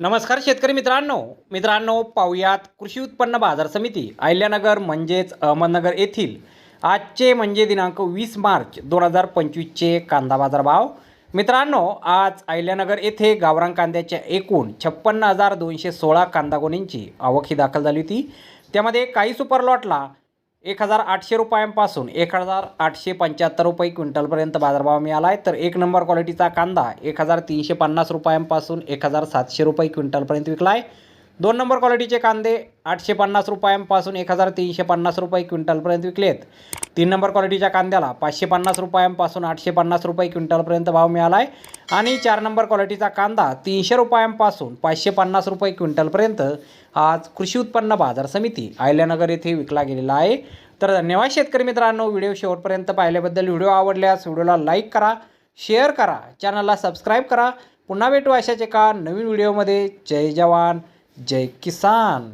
नमस्कार शेतकरी मित्रांनो. मित्रांनो पाहुयात कृषी उत्पन्न बाजार समिती अहिल्यानगर म्हणजेच अहमदनगर येथील. आजचे म्हणजे दिनांक वीस मार्च दोन हजार पंचवीसचे कांदा बाजार भाव मित्रांनो आज अहिल्यानगर येथे गावरान कांद्याच्या एकूण छप्पन्न हजार दोनशे सोळा कांदा गोणींची आवक ही दाखल झाली होती. त्यामध्ये काही सुपर लॉटला एक हजार आठशे रुपयांपासून एक हजार आठशे पंच्याहत्तर रुपये क्विंटलपर्यंत बाजारभाव मिळाला आहे तर एक नंबर क्वालिटीचा कांदा एक हजार तीनशे पन्नास रुपयांपासून एक हजार सातशे रुपये क्विंटलपर्यंत विकला आहे दोन नंबर क्वालिटीचे कांदे आठशे पन्नास रुपयांपासून एक हजार तीनशे पन्नास रुपये क्विंटलपर्यंत विकले आहेत तीन नंबर क्वालिटीच्या कांद्याला पाचशे पन्नास रुपयांपासून आठशे पन्नास रुपये क्विंटलपर्यंत भाव मिळाला आहे आणि चार नंबर क्वालिटीचा कांदा तीनशे रुपयांपासून पाचशे पन्नास रुपये क्विंटलपर्यंत आज कृषी उत्पन्न बाजार समिती आयल्यानगर येथे विकला गेलेला आहे. तर धन्यवाद शेतकरी मित्रांनो व्हिडिओ शेवटपर्यंत पाहिल्याबद्दल व्हिडिओ आवडल्यास व्हिडिओला लाईक करा शेअर करा चॅनलला सबस्क्राईब करा. पुन्हा भेटू अशाच एका नवीन व्हिडिओमध्ये. जय जवान. जय किसान